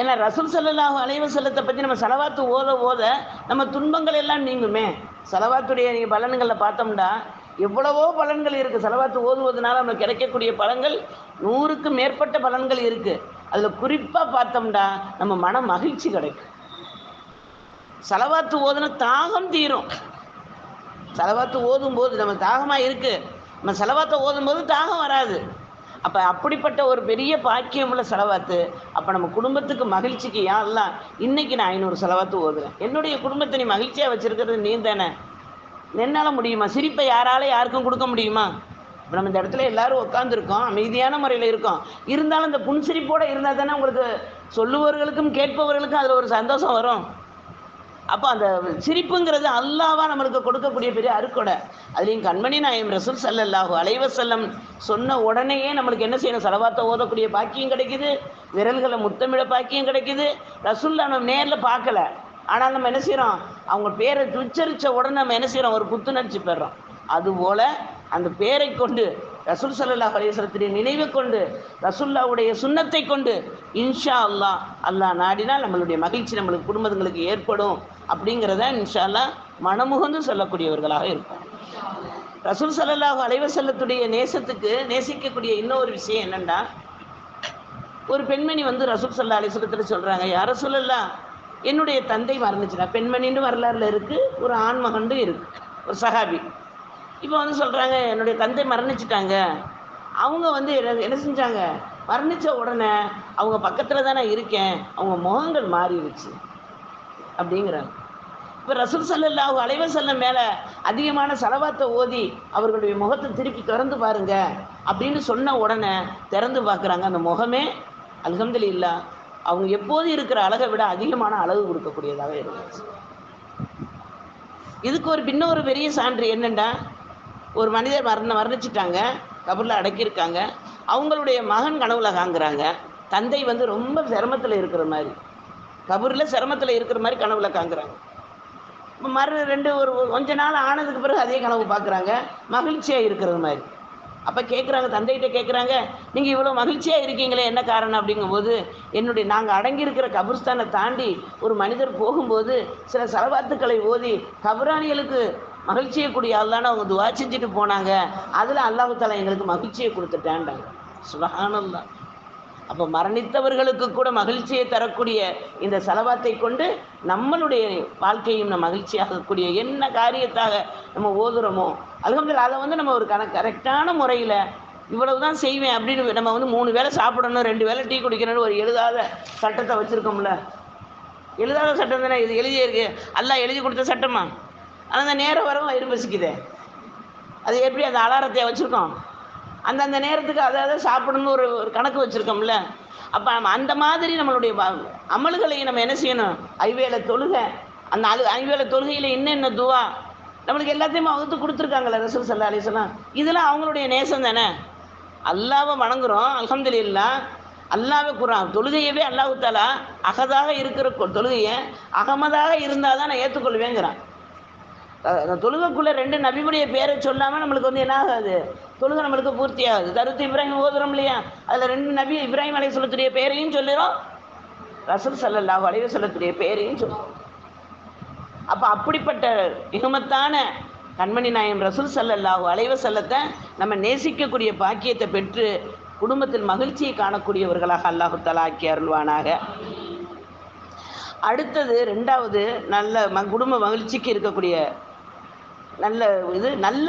ஏன்னா ரசூல் ஸல்லல்லாஹு அலைஹி செல்லத்தை பற்றி நம்ம செலவாத்து ஓத ஓத நம்ம துன்பங்கள் எல்லாம் நீங்குமே. செலவாத்துடைய நீங்கள் பலன்களில் பார்த்தோம்னா எவ்வளவோ பலன்கள் இருக்குது செலவாத்து ஓதுவதனால நமக்கு கிடைக்கக்கூடிய பலன்கள் நூறுக்கு மேற்பட்ட பலன்கள் இருக்குது அதில் குறிப்பாக பார்த்தோம்னா நம்ம மன மகிழ்ச்சி கிடைக்கும். செலவாத்து ஓதுன தாகம் தீரும். செலவாத்து ஓதும் போது நம்ம தாகமாக இருக்குது நம்ம செலவாத்தை ஓதும்போது தாகம் வராது. அப்போ அப்படிப்பட்ட ஒரு பெரிய பாக்கியம் உள்ள செலவாத்து அப்போ நம்ம குடும்பத்துக்கு மகிழ்ச்சிக்கு யாரெல்லாம் இன்னைக்கு நான் ஐநூறு செலவாத்து ஓதுறேன். என்னுடைய குடும்பத்தை நீ மகிழ்ச்சியாக வச்சுருக்கிறது நீ தானே? என்னால் முடியுமா? சிரிப்பை யாரால யாருக்கும் கொடுக்க முடியுமா? இப்போ நம்ம இந்த இடத்துல எல்லாரும் உட்காந்துருக்கோம் அமைதியான முறையில் இருக்கோம். இருந்தாலும் இந்த புன்சிரிப்போடு இருந்தால் தானே உங்களுக்கு சொல்லுபவர்களுக்கும் கேட்பவர்களுக்கும் அதில் ஒரு சந்தோஷம் வரும். அப்போ அந்த சிரிப்புங்கிறது அல்லாவா நம்மளுக்கு கொடுக்கக்கூடிய பெரிய அருக்கொடை அதுலேயும் கண்மணி நாயம் ரசூல் சல்லல்லாஹு அலைவசல்லம் சொன்ன உடனேயே நம்மளுக்கு என்ன செய்யணும்? செலவாத்தை ஓதக்கூடிய பாக்கியம் கிடைக்குது. விரல்களை முத்தமிட பாக்கியம் கிடைக்குது. ரசூல்லா நம்ம நேரில் பார்க்கல. ஆனால் நம்ம என்ன செய்கிறோம் அவங்க பேரை துச்சரித்த உடனே நம்ம என்ன செய்கிறோம் ஒரு புத்துணர்ச்சி பெறுறோம். அதுபோல் அந்த பேரை கொண்டு ரசூல் சல்லா அலைவசலத்துடைய நினைவை கொண்டு ரசுல்லாவுடைய சுண்ணத்தை கொண்டு இன்ஷா அல்லாஹ் அல்லாஹ் நாடினால் நம்மளுடைய மகிழ்ச்சி நம்மளுக்கு குடும்பங்களுக்கு ஏற்படும் அப்படிங்கிறத இன்ஷா அல்லாஹ் மனமுகந்து சொல்லக்கூடியவர்களாக இருக்கும் ரசூல் சல்லாஹ் அலைவசல்லத்துடைய நேசத்துக்கு நேசிக்கக்கூடிய இன்னொரு விஷயம் என்னென்னா ஒரு பெண்மணி வந்து ரசூல் சல்லா அலைவசல்லத்தில் சொல்கிறாங்க யார சொல்லலாம் என்னுடைய தந்தை மறந்துச்சுனா பெண்மணின்னு வரலாறுல இருக்குது ஒரு ஆண்மகண்டு இருக்குது ஒரு சஹாபி. இப்போ வந்து சொல்கிறாங்க என்னுடைய தந்தை மரணிச்சிட்டாங்க. அவங்க வந்து என்ன என்ன செஞ்சாங்க? மரணித்த உடனே அவங்க பக்கத்தில் தான் நான் இருக்கேன். அவங்க முகங்கள் மாறிடுச்சு. அப்படிங்கிறாங்க. இப்போ ரசூல் சல்லல்லா அவங்க அலைவர் செல்லம் மேலே அதிகமான செலவாத்தை ஓதி அவர்களுடைய முகத்தை திருப்பி திறந்து பாருங்க அப்படின்னு சொன்ன உடனே திறந்து பார்க்குறாங்க. அந்த முகமே அல்ஹம்துலில்லா அவங்க எப்போது இருக்கிற அழகை விட அதிகமான அழகு கொடுக்கக்கூடியதாக இருந்துச்சு. இதுக்கு ஒரு பின்ன ஒரு பெரிய சான்று என்னென்னா ஒரு மனிதர் மரண மரணிச்சிட்டாங்க கபரில் அடக்கியிருக்காங்க. அவங்களுடைய மகன் கனவுல காங்குறாங்க தந்தை வந்து ரொம்ப சிரமத்தில் இருக்கிற மாதிரி. கபூரில் சிரமத்தில் இருக்கிற மாதிரி கனவுல காங்குறாங்க இப்போ மறு ரெண்டு ஒரு கொஞ்ச நாள் ஆனதுக்கு பிறகு அதே கனவு பார்க்குறாங்க மகிழ்ச்சியாக இருக்கிறது மாதிரி. அப்போ கேட்குறாங்க தந்தைகிட்ட கேட்குறாங்க நீங்கள் இவ்வளோ மகிழ்ச்சியாக இருக்கீங்களே என்ன காரணம்? அப்படிங்கும்போது என்னுடைய நாங்கள் அடங்கியிருக்கிற கபர்ஸ்தானை தாண்டி ஒரு மனிதர் போகும்போது சில செலவாத்துக்களை ஓதி கபராணிகளுக்கு மகிழ்ச்சியை கூடிய அல்லான்னு அவங்க துவா செஞ்சுட்டு போனாங்க. அதில் அல்லாஹு தாலா எங்களுக்கு மகிழ்ச்சியை கொடுத்துட்டான்டாங்க சுபஹானல்லா அப்போ மரணித்தவர்களுக்கு கூட மகிழ்ச்சியை தரக்கூடிய இந்த செலவாத்தை கொண்டு நம்மளுடைய வாழ்க்கையும் நம்ம மகிழ்ச்சியாகக்கூடிய என்ன காரியத்தாக நம்ம ஓதுறோமோ அதுக்கப்புறம் அதை வந்து நம்ம ஒரு கண கரெக்டான முறையில் இவ்வளவு தான் செய்வேன் அப்படின்னு நம்ம வந்து மூணு வேளை சாப்பிடணும் ரெண்டு வேளை டீ குடிக்கணும்னு ஒரு எழுதாத சட்டத்தை வச்சுருக்கோம்ல. எழுதாத சட்டம் தானே இது? எழுதியே இருக்கு. எல்லாம் எழுதி கொடுத்த சட்டமா? ஆனால் அந்த நேரம் வரவும் வயிறு பசிக்குதே. அது எப்படி அந்த அலாரத்தை வச்சுருக்கோம்? அந்தந்த நேரத்துக்கு அதை அதை சாப்பிடணும்னு ஒரு ஒரு கணக்கு வச்சுருக்கோம்ல. அப்போ நம்ம அந்த மாதிரி நம்மளுடைய வ- நம்ம என்ன செய்யணும்? ஐவேளை தொழுகை. அந்த அழு ஐவேளை தொழுகையில் என்னென்ன துவா? நம்மளுக்கு எல்லாத்தையும் வகுத்து கொடுத்துருக்காங்களே ரசூல் சல்லா அலிஸ்லாம் இதெல்லாம் அவங்களுடைய நேசம் தானே. அல்லாவை வணங்குறோம் இல்லா அல்லாவே குரான் தொழுகையவே அல்லாஹு தாலா அகதாக இருக்கிற தொழுகையை அகமதாக இருந்தால் தான் நான் ஏற்றுக்கொள்வேங்கிறான் தொழுகைக்குள்ளே ரெண்டு நபிமுடைய பேரை சொல்லாமல் நம்மளுக்கு வந்து என்ன ஆகாது தொழுகை நம்மளுக்கு பூர்த்தி ஆகுது தருத்து இப்ராஹிம் ஓதுறோம் இல்லையா? அதில் ரெண்டு நபி இப்ராஹிம் அலைய சொல்லத்துடைய பேரையும் சொல்லிடும் ரசூல் சல்லல்லா அலைஹி சொல்லத்துடைய பேரையும் சொல்லுவோம் அப்போ அப்படிப்பட்ட மிகமத்தான கண்மணி நாயம் ரசூல் சல்லல்லாஹு அலைவ செல்லத்தை நம்ம நேசிக்கக்கூடிய பாக்கியத்தை பெற்று குடும்பத்தில் மகிழ்ச்சியை காணக்கூடியவர்களாக அல்லாஹு தலாக்கி அருள்வானாக. அடுத்தது ரெண்டாவது நல்ல ம குடும்ப மகிழ்ச்சிக்கு இருக்கக்கூடிய நல்ல இது நல்ல